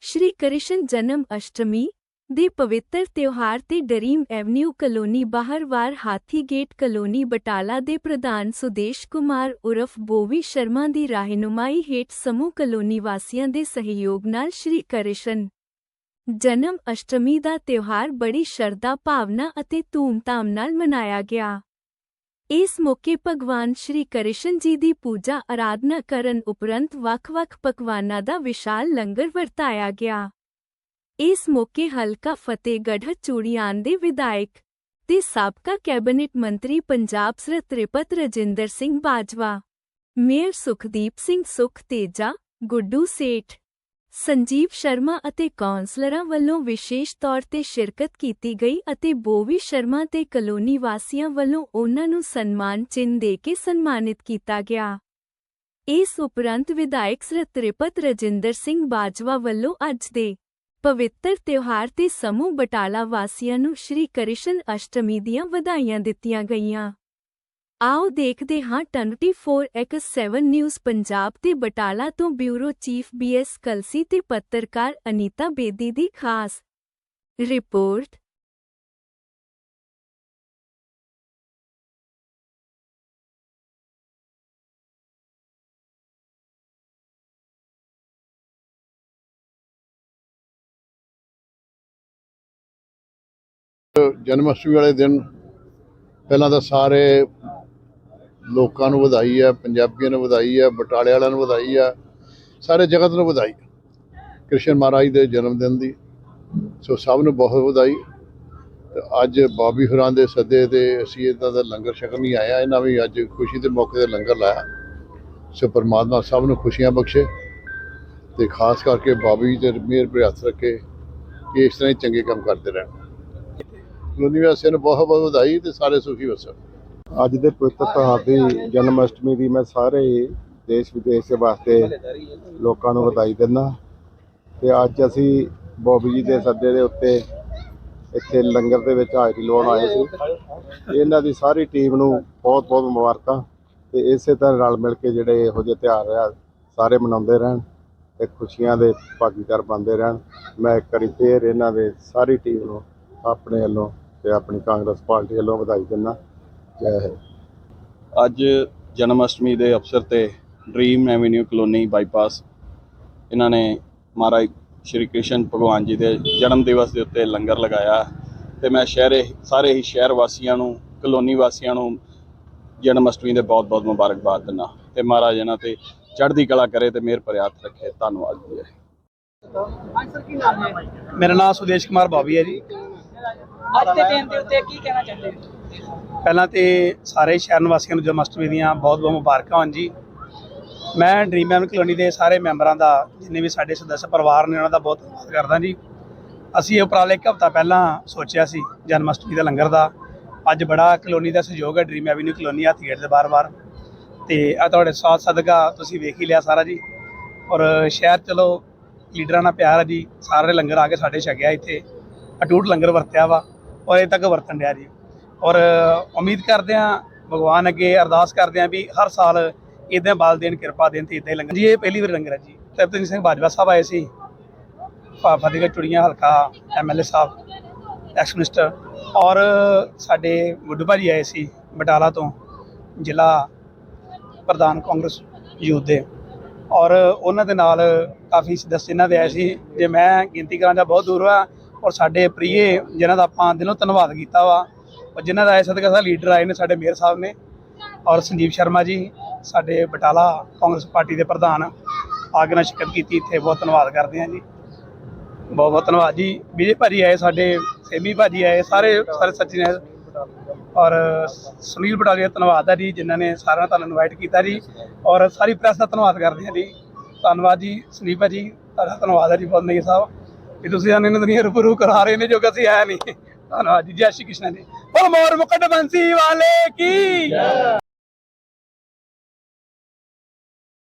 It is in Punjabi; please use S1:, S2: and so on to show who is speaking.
S1: ਸ਼੍ਰੀ ਕ੍ਰਿਸ਼ਨ ਜਨਮ ਅਸ਼ਟਮੀ ਦੇ ਪਵਿੱਤਰ ਤਿਉਹਾਰ ਤੇ ਡਰੀਮ ਐਵਨਿਊ ਕਲੋਨੀ ਬਾਹਰਵਾਰ ਹਾਥੀ ਗੇਟ ਕਲੋਨੀ ਬਟਾਲਾ ਦੇ ਪ੍ਰਧਾਨ ਸੁਦੇਸ਼ ਕੁਮਾਰ ਉਰਫ ਬੋਵੀ ਸ਼ਰਮਾ ਦੀ ਰਹਿਨੁਮਾਈ ਹੇਠ ਸਮੂਹ ਕਲੋਨੀ ਵਾਸੀਆਂ ਦੇ ਸਹਿਯੋਗ ਨਾਲ ਸ਼੍ਰੀ ਕ੍ਰਿਸ਼ਨ ਜਨਮ ਅਸ਼ਟਮੀ ਦਾ ਤਿਉਹਾਰ ਬੜੀ ਸ਼ਰਧਾ, ਭਾਵਨਾ ਅਤੇ ਧੂਮਧਾਮ ਨਾਲ ਮਨਾਇਆ ਗਿਆ। ਇਸ ਮੌਕੇ ਭਗਵਾਨ ਸ਼੍ਰੀ ਕ੍ਰਿਸ਼ਨ ਜੀ ਦੀ ਪੂਜਾ ਆਰਾਧਨਾ ਕਰਨ ਉਪਰੰਤ ਵੱਖ-ਵੱਖ ਪਕਵਾਨਾਂ ਦਾ ਵਿਸ਼ਾਲ ਲੰਗਰ ਵਰਤਾਇਆ ਗਿਆ। ਇਸ ਮੌਕੇ ਹਲਕਾ ਫਤਿਹਗੜ੍ਹ ਚੂੜੀਆਂ ਦੇ ਵਿਧਾਇਕ ਤੇ ਸਾਬਕਾ ਕੈਬਨਿਟ ਮੰਤਰੀ ਪੰਜਾਬ ਸ੍ਰ ਤ੍ਰਿਪਤ ਰਜਿੰਦਰ ਸਿੰਘ ਬਾਜਵਾ, ਮੇਅਰ ਸੁਖਦੀਪ ਸਿੰਘ ਸੁਖ ਤੇਜਾ ਗੁੱਡੂ ਸੇਠ ਸੰਜੀਵ ਸ਼ਰਮਾ ਅਤੇ ਕੌਂਸਲਰਾਂ ਵੱਲੋਂ ਵਿਸ਼ੇਸ਼ ਤੌਰ ਤੇ ਸ਼ਿਰਕਤ ਕੀਤੀ ਗਈ ਅਤੇ ਬੋਵੀ ਸ਼ਰਮਾ ਤੇ ਕਲੋਨੀ ਵਾਸੀਆਂ ਵੱਲੋਂ ਉਹਨਾਂ ਨੂੰ ਸਨਮਾਨ ਚਿੰਨ੍ਹ ਦੇ ਕੇ ਸਨਮਾਨਿਤ ਕੀਤਾ ਗਿਆ। ਇਸ ਉਪਰੰਤ ਵਿਧਾਇਕ ਸ੍ਰ ਤ੍ਰਿਪਤ ਰਜਿੰਦਰ ਸਿੰਘ ਬਾਜਵਾ ਵੱਲੋਂ ਅੱਜ ਦੇ ਪਵਿੱਤਰ ਤਿਉਹਾਰ ਤੇ ਸਮੂਹ ਬਟਾਲਾ ਵਾਸੀਆਂ ਨੂੰ ਸ਼੍ਰੀ ਕ੍ਰਿਸ਼ਨ ਅਸ਼ਟਮੀ ਦੀਆਂ ਵਧਾਈਆਂ ਦਿੱਤੀਆਂ ਗਈਆਂ। ਆਓ ਦੇਖਦੇ ਹਾਂ 24x7 ਨਿਊਜ਼ ਪੰਜਾਬ ਤੇ ਬਟਾਲਾ ਤੋਂ ਬਿਊਰੋ ਚੀਫ ਬੀਐਸ ਕਲਸੀ ਤੇ ਪੱਤਰਕਾਰ ਅਨੀਤਾ ਬੇਦੀ ਦੀ ਖਾਸ ਰਿਪੋਰਟ।
S2: ਜਨਮ ਅਸ਼ਟਮੀ ਵਾਲੇ ਦਿਨ ਪਹਿਲਾਂ ਤਾਂ ਸਾਰੇ ਲੋਕਾਂ ਨੂੰ ਵਧਾਈ ਹੈ ਪੰਜਾਬੀਆਂ ਨੂੰ ਵਧਾਈ ਹੈ ਬਟਾਲੇ ਵਾਲਿਆਂ ਨੂੰ ਵਧਾਈ ਹੈ ਸਾਰੇ ਜਗਤ ਨੂੰ ਵਧਾਈ। ਕ੍ਰਿਸ਼ਨ ਮਹਾਰਾਜ ਦੇ ਜਨਮ ਦਿਨ ਦੀ, ਸੋ ਸਭ ਨੂੰ ਬਹੁਤ ਵਧਾਈ। ਅੱਜ ਬਾਬੀ ਹੁਰਾਂ ਦੇ ਸੱਦੇ ਤੇ ਅਸੀਂ ਇਹਨਾਂ ਦਾ ਲੰਗਰ ਛਕਣ ਨਹੀਂ ਆਇਆ ਇਹਨਾਂ ਵੀ ਅੱਜ ਖੁਸ਼ੀ ਦੇ ਮੌਕੇ ਤੇ ਲੰਗਰ ਲਾਇਆ। ਸੋ ਪਰਮਾਤਮਾ ਸਭ ਨੂੰ ਖੁਸ਼ੀਆਂ ਬਖਸ਼ੇ ਤੇ ਖਾਸ ਕਰਕੇ ਬਾਬੀ ਤੇ ਮੇਰ ਭਰੇ ਰੱਖੇ, ਕਿ ਇਸ ਤਰ੍ਹਾਂ ਹੀ ਚੰਗੇ ਕੰਮ ਕਰਦੇ ਰਹਿਣ। ਕਲੋਨੀ ਵਾਸੀਆਂ ਨੂੰ ਬਹੁਤ ਬਹੁਤ ਵਧਾਈ ਤੇ ਸਾਰੇ ਸੁਖੀ ਵਸਣ।
S3: ਅੱਜ ਦੇ ਪਵਿੱਤਰ ਤਿਉਹਾਰ ਦੀ ਜਨਮ ਅਸ਼ਟਮੀ ਦੀ ਮੈਂ ਸਾਰੇ ਦੇਸ਼ ਵਿਦੇਸ਼ ਦੇ ਵਾਸਤੇ ਲੋਕਾਂ ਨੂੰ ਵਧਾਈ ਦਿੰਦਾ। ਤੇ ਅੱਜ ਅਸੀਂ ਬੋਬੀ ਜੀ ਦੇ ਸੱਦੇ ਦੇ ਉੱਤੇ ਇੱਥੇ ਲੰਗਰ ਦੇ ਵਿੱਚ ਹਾਜ਼ਰੀ ਲਵਾਉਣ ਆਏ ਸੀ। ਇਹਨਾਂ ਦੀ ਸਾਰੀ ਟੀਮ ਨੂੰ ਬਹੁਤ ਬਹੁਤ ਮੁਬਾਰਕਾਂ ਤੇ ਇਸੇ ਤਰ੍ਹਾਂ ਰਲ ਮਿਲ ਕੇ ਜਿਹੜੇ ਇਹੋ ਜਿਹੇ ਤਿਉਹਾਰ ਆ, ਸਾਰੇ ਮਨਾਉਂਦੇ ਰਹਿਣ ਤੇ ਖੁਸ਼ੀਆਂ ਦੇ ਭਾਗੀਦਾਰ ਬਣਦੇ ਰਹਿਣ। ਮੈਂ ਇੱਕ ਵਾਰੀ ਫੇਰ ਇਹਨਾਂ ਦੇ ਸਾਰੀ ਟੀਮ ਨੂੰ ਆਪਣੇ ਵੱਲੋਂ ਤੇ ਆਪਣੀ ਕਾਂਗਰਸ ਪਾਰਟੀ ਵੱਲੋਂ ਵਧਾਈ ਦਿੰਦਾ। ਜੈ ਹਿੰਦ
S4: ਅੱਜ ਜਨਮ ਅਸ਼ਟਮੀ ਦੇ ਅਵਸਰ ਤੇ ਡ੍ਰੀਮ ਐਵੇਨਿਊ ਕਲੋਨੀ ਬਾਈਪਾਸ ਇਹਨਾਂ ਨੇ ਮਹਾਰਾਜ ਸ਼੍ਰੀ ਕ੍ਰਿਸ਼ਨ ਭਗਵਾਨ ਜੀ ਦੇ ਜਨਮ ਦਿਵਸ ਦੇ ਉੱਤੇ ਲੰਗਰ ਲਗਾਇਆ ਤੇ ਮੈਂ ਸ਼ਹਿਰੇ ਸਾਰੇ ਹੀ ਸ਼ਹਿਰ ਵਾਸੀਆਂ ਨੂੰ ਕਲੋਨੀ ਵਾਸੀਆਂ ਨੂੰ ਜਨਮ ਅਸ਼ਟਮੀ ਦੇ ਬਹੁਤ-ਬਹੁਤ ਮੁਬਾਰਕਬਾਦ ਦਿੰਦਾ ਤੇ ਮਹਾਰਾਜ ਇਹਨਾਂ ਤੇ ਚੜ੍ਹਦੀ ਕਲਾ ਕਰੇ ਤੇ ਮਿਹਰ ਭਰਿਆ ਹੱਥ ਰੱਖੇ। ਧੰਨਵਾਦ ਜੀ।
S5: ਮੇਰਾ ਨਾਮ ਸੁਦੇਸ਼ ਕੁਮਾਰ ਬਾਬੀ ਹੈ ਜੀ।
S6: ਅੱਜ ਦੇ ਦਿਨ ਦੇ ਉੱਤੇ ਕੀ ਕਹਿਣਾ ਚਾਹੁੰਦੇ ਹੋ?
S5: ਪਹਿਲਾਂ ਤੇ ਸਾਰੇ ਸ਼ਹਿਰ ਨਿਵਾਸੀਆਂ ਨੂੰ ਜਨਮ ਅਸ਼ਟਮੀ ਦੀਆਂ ਬਹੁਤ ਬਹੁਤ ਮੁਬਾਰਕਾਂ ਹਨ ਜੀ। ਮੈਂ ਡ੍ਰੀਮ ਐਮ ਕਲੋਨੀ ਦੇ ਸਾਰੇ ਮੈਂਬਰਾਂ ਦਾ, ਜਿੰਨੇ ਵੀ ਸਾਡੇ ਸਦੱਸ ਪਰਿਵਾਰ ਨੇ ਉਹਨਾਂ ਦਾ ਬਹੁਤ ਧੰਨਵਾਦ ਕਰਦਾ ਜੀ। ਅਸੀਂ ਇਹ ਉਪਰਾਲੇ ਇੱਕ ਹਫ਼ਤਾ ਪਹਿਲਾਂ ਸੋਚਿਆ ਸੀ ਜਨਮ ਅਸ਼ਟਮੀ ਦਾ ਲੰਗਰ ਦਾ। ਅੱਜ ਬੜਾ ਕਲੋਨੀ ਦਾ ਸਹਿਯੋਗ ਹੈ dream avenue colony Hathi gate ਦੇ ਬਾਰ-ਬਾਰ। ਤੇ ਆ ਤੁਹਾਡੇ ਸਾਥ ਸਦਕਾ ਤੁਸੀਂ ਵੇਖ ਹੀ ਲਿਆ ਸਾਰਾ ਜੀ। ਔਰ ਸ਼ਹਿਰ ਚਲੋ, ਲੀਡਰਾਂ ਨਾਲ ਪਿਆਰ ਹੈ ਜੀ। ਸਾਰੇ ਲੰਗਰ ਆ ਕੇ ਸਾਡੇ ਛਕਿਆ ਇੱਥੇ। ਅਟੂਟ ਲੰਗਰ ਵਰਤਿਆ ਵਾ, ਔਰ ਇਹ ਤੱਕ ਵਰਤਣ ਰਿਹਾ ਜੀ। ਔਰ ਉਮੀਦ ਕਰਦੇ ਹਾਂ, ਭਗਵਾਨ ਅੱਗੇ ਅਰਦਾਸ ਕਰਦੇ ਹਾਂ ਵੀ ਹਰ ਸਾਲ ਇਦਾਂ ਬਲ ਦੇਣ, ਕਿਰਪਾ ਦੇਣ ਤੇ ਇਦਾਂ ਹੀ ਲੰਗਰ ਜੀ, ਇਹ ਪਹਿਲੀ ਵਾਰ ਲੰਗਰ ਹੈ ਜੀ। ਤਰਪਤਨ ਸਿੰਘ ਬਾਜਵਾ ਸਾਹਿਬ ਆਏ ਸੀ। ਫ- ਫਤਿਹਗੜ੍ਹ ਚੁੜੀਆਂ, ਹਲਕਾ ਐਮਐਲਏ ਸਾਹਿਬ, ਐਕਸ ਮਿਨਿਸਟਰ ਔਰ ਸਾਡੇ ਗੁੱਡੂ ਭਾਜੀ ਆਏ ਸੀ ਬਟਾਲਾ ਤੋਂ, ਜ਼ਿਲ੍ਹਾ ਪ੍ਰਧਾਨ ਕਾਂਗਰਸ ਯੂਥ ਦੇ। ਔਰ ਉਹਨਾਂ ਦੇ ਨਾਲ ਕਾਫੀ ਸਦੱਸ ਇਹਨਾਂ ਦੇ ਆਏ ਸੀ। ਜੇ ਮੈਂ ਗਿਣਤੀ ਕਰਾਂ ਤਾਂ ਬਹੁਤ ਦੂਰ ਆ ਔਰ ਸਾਡੇ ਪ੍ਰੀਏ, ਜਿਨ੍ਹਾਂ ਦਾ ਆਪਾਂ ਦਿਲੋਂ ਧੰਨਵਾਦ ਕੀਤਾ ਵਾ ਔਰ ਜਿਨ੍ਹਾਂ ਦਾ ਆਏ ਸਦਕਾ ਸਾਡੇ ਲੀਡਰ ਆਏ ਨੇ ਸਾਡੇ ਮੇਅਰ ਸਾਹਿਬ ਨੇ ਔਰ ਸੰਜੀਵ ਸ਼ਰਮਾ ਜੀ, ਸਾਡੇ ਬਟਾਲਾ ਕਾਂਗਰਸ ਪਾਰਟੀ ਦੇ ਪ੍ਰਧਾਨ ਆ ਕੇ ਨਾਲ ਸ਼ਿਰਕਤ ਕੀਤੀ, ਇੱਥੇ ਬਹੁਤ ਧੰਨਵਾਦ ਕਰਦੇ ਹਾਂ ਜੀ। ਬਹੁਤ ਬਹੁਤ ਧੰਨਵਾਦ ਜੀ। ਵਿਜੇ ਭਾਜੀ ਆਏ, ਸਾਡੇ ਸੇਮੀ ਭਾਜੀ ਆਏ, ਸਾਰੇ ਸਾਰੇ ਸੱਚੀ ਨੇ। ਔਰ ਸੁਨੀਲ ਬਟਾਲੀਆ, ਧੰਨਵਾਦ ਹੈ ਜੀ, ਜਿਨ੍ਹਾਂ ਨੇ ਸਾਰਿਆਂ ਨੂੰ ਤੁਹਾਨੂੰ ਇਨਵਾਈਟ ਕੀਤਾ ਜੀ। ਔਰ ਸਾਰੀ ਪ੍ਰੈਸ ਦਾ ਧੰਨਵਾਦ ਕਰਦੇ ਹਾਂ ਜੀ। ਧੰਨਵਾਦ ਜੀ, ਸੁਨੀਲ ਭਾਜੀ, ਤੁਹਾਡਾ ਧੰਨਵਾਦ ਹੈ ਜੀ ਬਹੁਤ ਨਹੀਂ ਸਾਹਿਬ। ਕਿ ਤੁਸੀਂ ਸਾਨੂੰ ਇਹਨਾਂ ਦੁਨੀਆ ਰੂਬਰੂ ਕਰਾ ਰਹੇ ਨੇ, ਜੋ ਕਿ ਅਸੀਂ ਆਇਆ ਨਹੀਂ। ਧੰਨਵਾਦ ਜੀ ਜੈ ਸ਼੍ਰੀ ਕ੍ਰਿਸ਼ਨ ਜੀ। ਪਰ ਮੋਰ ਮੁਕਟ ਬੰਸੀ ਵਾਲੇ ਕੀ?